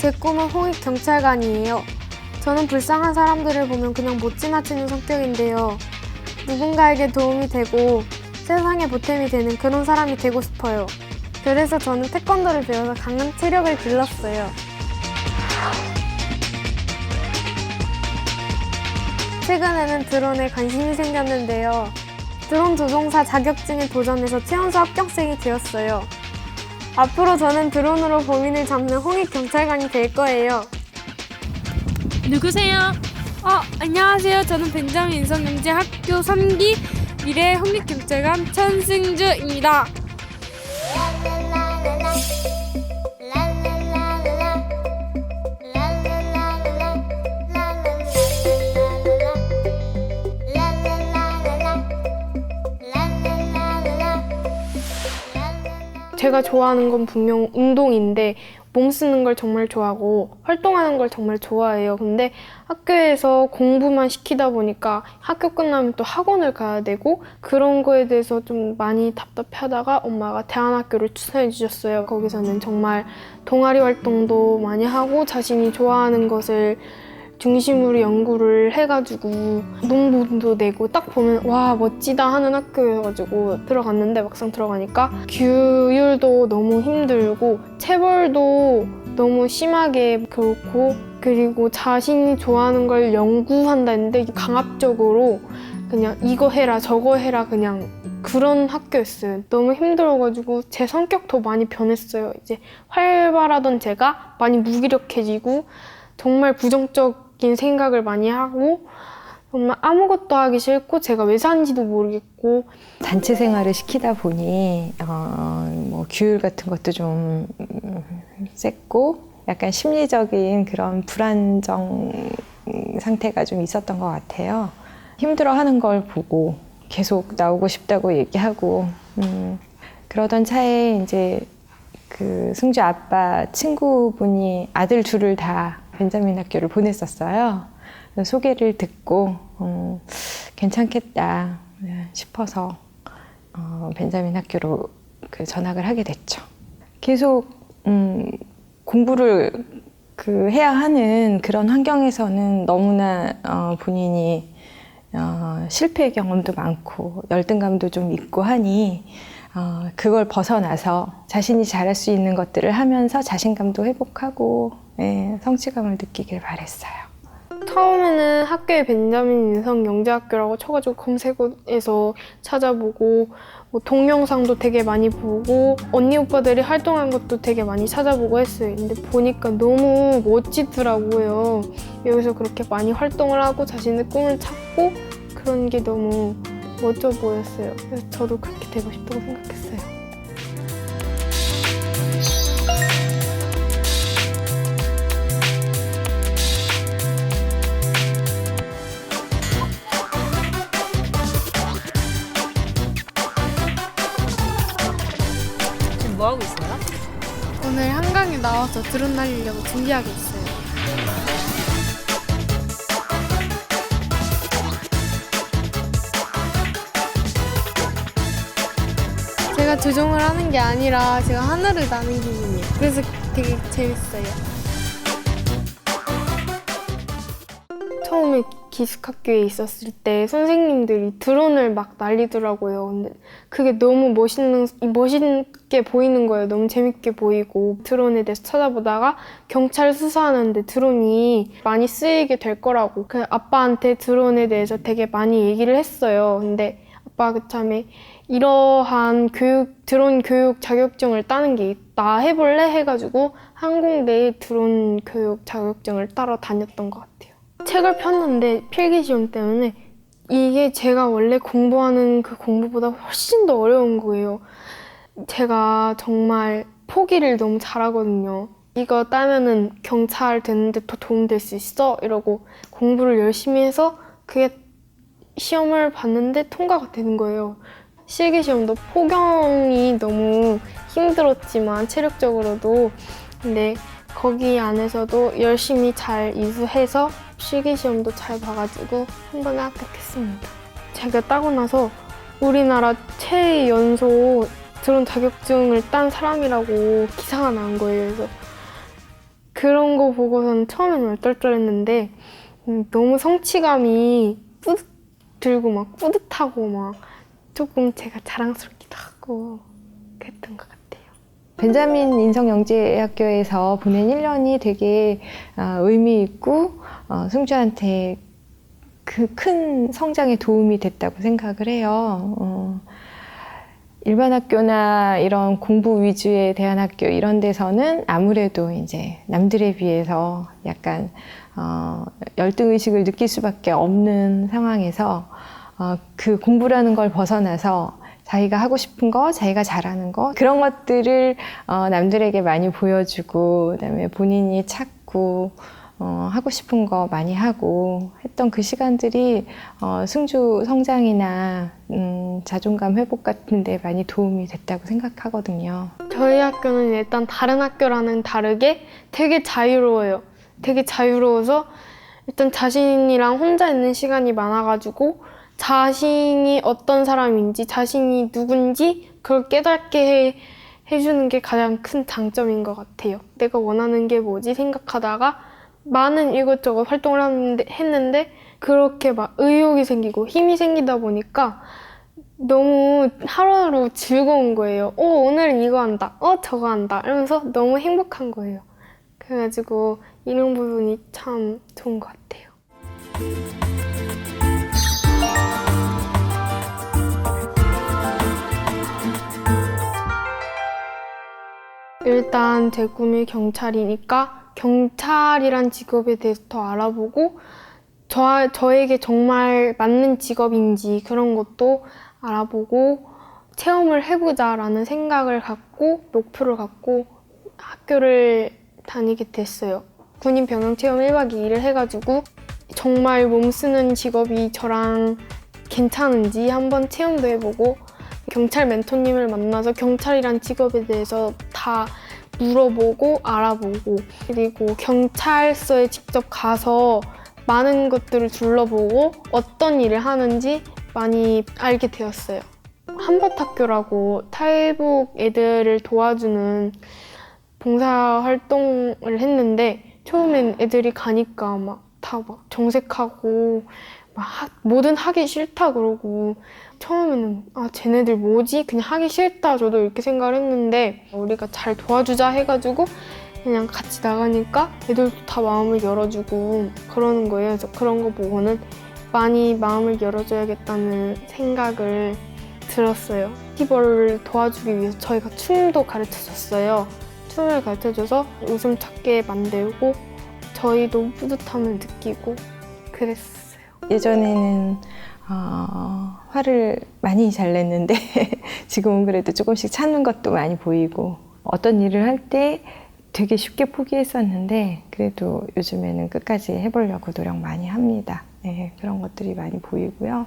제 꿈은 홍익 경찰관이에요. 저는 불쌍한 사람들을 보면 그냥 못 지나치는 성격인데요. 누군가에게 도움이 되고 세상에 보탬이 되는 그런 사람이 되고 싶어요. 그래서 저는 태권도를 배워서 강한 체력을 길렀어요. 최근에는 드론에 관심이 생겼는데요. 드론 조종사 자격증에 도전해서 최연소 합격생이 되었어요. 앞으로 저는 드론으로 범인을 잡는 홍익 경찰관이 될 거예요. 누구세요? 어, 안녕하세요. 저는 벤자민 인성경제 학교 3기 미래 홍익경찰관 천승주입니다. 제가 좋아하는 건 분명 운동인데 몸 쓰는 걸 정말 좋아하고 활동하는 걸 정말 좋아해요. 근데 학교에서 공부만 시키다 보니까 학교 끝나면 또 학원을 가야 되고 그런 거에 대해서 좀 많이 답답하다가 엄마가 대안학교를 추천해 주셨어요. 거기서는 정말 동아리 활동도 많이 하고 자신이 좋아하는 것을 중심으로 연구를 해가지고 논문도 내고 딱 보면 와 멋지다 하는 학교여가지고 들어갔는데 막상 들어가니까 규율도 너무 힘들고 체벌도 너무 심하게 그렇고 그리고 자신이 좋아하는 걸 연구한다 했는데 강압적으로 그냥 이거 해라 저거 해라 그냥 그런 학교였어요. 너무 힘들어가지고 제 성격도 많이 변했어요. 이제 활발하던 제가 많이 무기력해지고 정말 부정적 인 생각을 많이 하고 정말 아무것도 하기 싫고 제가 왜 사는지도 모르겠고 단체 생활을 시키다 보니 어, 뭐 규율 같은 것도 좀 음, 셌고 약간 심리적인 그런 불안정 상태가 좀 있었던 것 같아요. 힘들어하는 걸 보고 계속 나오고 싶다고 얘기하고 음, 그러던 차에 이제 그 승주 아빠 친구분이 아들 둘을 다 벤자민 학교를 보냈었어요. 소개를 듣고 음, 괜찮겠다 싶어서 어, 벤자민 학교로 그 전학을 하게 됐죠. 계속 음, 공부를 그 해야 하는 그런 환경에서는 너무나 어, 본인이 어, 실패 경험도 많고 열등감도 좀 있고 하니 어, 그걸 벗어나서 자신이 잘할 수 있는 것들을 하면서 자신감도 회복하고 예, 성취감을 느끼길 바랬어요. 처음에는 학교에 벤자민 인성 영재학교라고 쳐가지고 검색어에서 찾아보고 뭐 동영상도 되게 많이 보고 언니 오빠들이 활동한 것도 되게 많이 찾아보고 했어요. 근데 보니까 너무 멋지더라고요. 여기서 그렇게 많이 활동을 하고 자신의 꿈을 찾고 그런 게 너무 멋져 보였어요. 그래서 저도 그렇게 되고 싶다고 생각했어요. 하고 있어요? 오늘 한강에 나와서 드론 날리려고 준비하고 있어요. 제가 조종을 하는 게 아니라 제가 하늘을 나는 기분이에요. 그래서 되게 재밌어요. 처음에 기숙학교에 있었을 때 선생님들이 드론을 막 날리더라고요. 근데 그게 너무 멋있는, 멋있게 보이는 거예요. 너무 재밌게 보이고. 드론에 대해서 찾아보다가 경찰 수사하는데 드론이 많이 쓰이게 될 거라고. 그 아빠한테 드론에 대해서 되게 많이 얘기를 했어요. 근데 아빠가 그참에 이러한 교육, 드론 교육 자격증을 따는 게 있다. 해볼래? 해가지고 항공대에 드론 교육 자격증을 따러 다녔던 것 같아요. 책을 폈는데 필기 시험 때문에 이게 제가 원래 공부하는 그 공부보다 훨씬 더 어려운 거예요. 제가 정말 포기를 너무 잘하거든요. 이거 따면은 경찰 되는데 더 도움될 수 있어? 이러고 공부를 열심히 해서 그게 시험을 봤는데 통과가 되는 거예요. 실기 시험도 포경이 너무 힘들었지만 체력적으로도 근데 거기 안에서도 열심히 잘 이수해서 실기 시험도 잘 봐가지고 한 번에 합격했습니다. 제가 따고 나서 우리나라 최 연소 드론 자격증을 딴 사람이라고 기사가 난 거예요. 그래서 그런 거 보고선 처음에는 얼떨떨했는데 음, 너무 성취감이 뿌듯 들고 막 뿌듯하고 막 조금 제가 자랑스럽기도 하고 그랬던 것 같아요. 벤자민 인성영재학교에서 보낸 1년이 되게 어, 의미 있고 어, 승주한테 그 큰 성장에 도움이 됐다고 생각을 해요. 어, 일반 학교나 이런 공부 위주의 대안학교 이런 데서는 아무래도 이제 남들에 비해서 약간 어, 열등 의식을 느낄 수밖에 없는 상황에서 어, 그 공부라는 걸 벗어나서 자기가 하고 싶은 거, 자기가 잘하는 거 그런 것들을 어, 남들에게 많이 보여주고 그다음에 본인이 찾고 어, 하고 싶은 거 많이 하고 했던 그 시간들이 어, 승주 성장이나 음, 자존감 회복 같은 데 많이 도움이 됐다고 생각하거든요. 저희 학교는 일단 다른 학교랑은 다르게 되게 자유로워요. 되게 자유로워서 일단 자신이랑 혼자 있는 시간이 많아가지고 자신이 어떤 사람인지 자신이 누군지 그걸 깨닫게 해, 해주는 게 가장 큰 장점인 것 같아요. 내가 원하는 게 뭐지 생각하다가 많은 이것저것 활동을 하는데, 했는데 그렇게 막 의욕이 생기고 힘이 생기다 보니까 너무 하루하루 즐거운 거예요. 어, 오늘은 이거 한다. 어, 저거 한다. 이러면서 너무 행복한 거예요. 그래가지고 이런 부분이 참 좋은 것 같아요. 일단 제 꿈이 경찰이니까 경찰이란 직업에 대해서 더 알아보고 저, 저에게 정말 맞는 직업인지 그런 것도 알아보고 체험을 해보자라는 생각을 갖고 목표를 갖고 학교를 다니게 됐어요. 군인 병영 체험 1박 2일을 해가지고 정말 몸 쓰는 직업이 저랑 괜찮은지 한번 체험도 해보고 경찰 멘토님을 만나서 경찰이란 직업에 대해서 다 물어보고 알아보고 그리고 경찰서에 직접 가서 많은 것들을 둘러보고 어떤 일을 하는지 많이 알게 되었어요. 한밭학교라고 탈북 애들을 도와주는 봉사 활동을 했는데 처음엔 애들이 가니까 막 다막 정색하고 막 하- 뭐든 하기 싫다 그러고 처음에는 아 쟤네들 뭐지 그냥 하기 싫다 저도 이렇게 생각을 했는데 우리가 잘 도와주자 해가지고 그냥 같이 나가니까 애들도 다 마음을 열어주고 그러는 거예요. 그래서 그런 거 보고는 많이 마음을 열어줘야겠다는 생각을 들었어요. 티벌을 도와주기 위해서 저희가 춤도 가르쳐 줬어요. 춤을 가르쳐 줘서 웃음 찾게 만들고 저희도 뿌듯함을 느끼고 그랬어요. 예전에는 어, 화를 많이 잘 냈는데 지금은 그래도 조금씩 찾는 것도 많이 보이고 어떤 일을 할 때 되게 쉽게 포기했었는데 그래도 요즘에는 끝까지 해보려고 노력 많이 합니다. 네, 그런 것들이 많이 보이고요.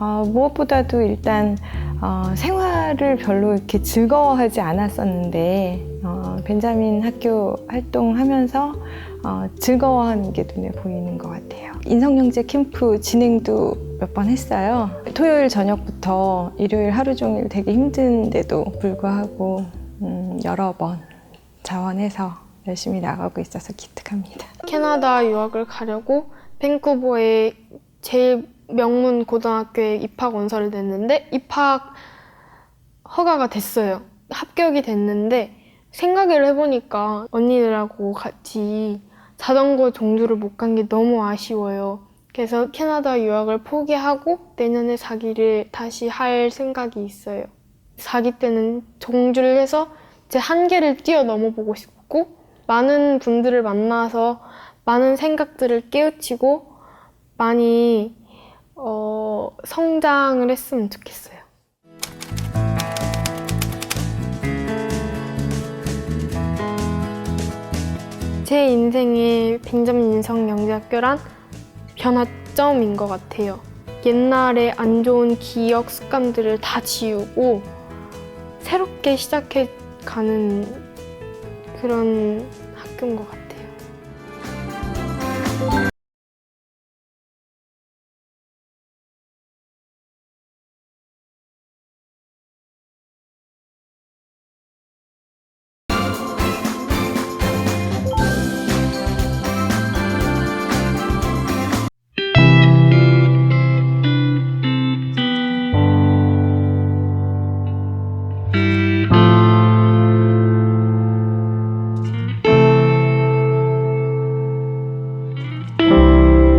어, 무엇보다도 일단 어, 생활을 별로 이렇게 즐거워하지 않았었는데 어, 벤자민 학교 활동하면서 어, 즐거워하는 게 눈에 보이는 것 같아요. 인성영재 캠프 진행도 몇 번 했어요. 토요일 저녁부터 일요일 하루 종일 되게 힘든데도 불구하고 음, 여러 번 자원해서 열심히 나가고 있어서 기특합니다. 캐나다 유학을 가려고 밴쿠버의 제일 명문 고등학교에 입학 원서를 냈는데 입학 허가가 됐어요. 합격이 됐는데 생각을 해보니까 언니들하고 같이 자전거 종주를 못 간 게 너무 아쉬워요. 그래서 캐나다 유학을 포기하고 내년에 사기를 다시 할 생각이 있어요. 사기 때는 종주를 해서 제 한계를 뛰어넘어 보고 싶고 많은 분들을 만나서 많은 생각들을 깨우치고 많이 어, 성장을 했으면 좋겠어요. 제 인생의 benjamin 인성 영재학교란 변화점인 것 같아요. 옛날에 안 좋은 기억 습관들을 다 지우고 새롭게 시작해 가는 그런 학교인 것 같아요.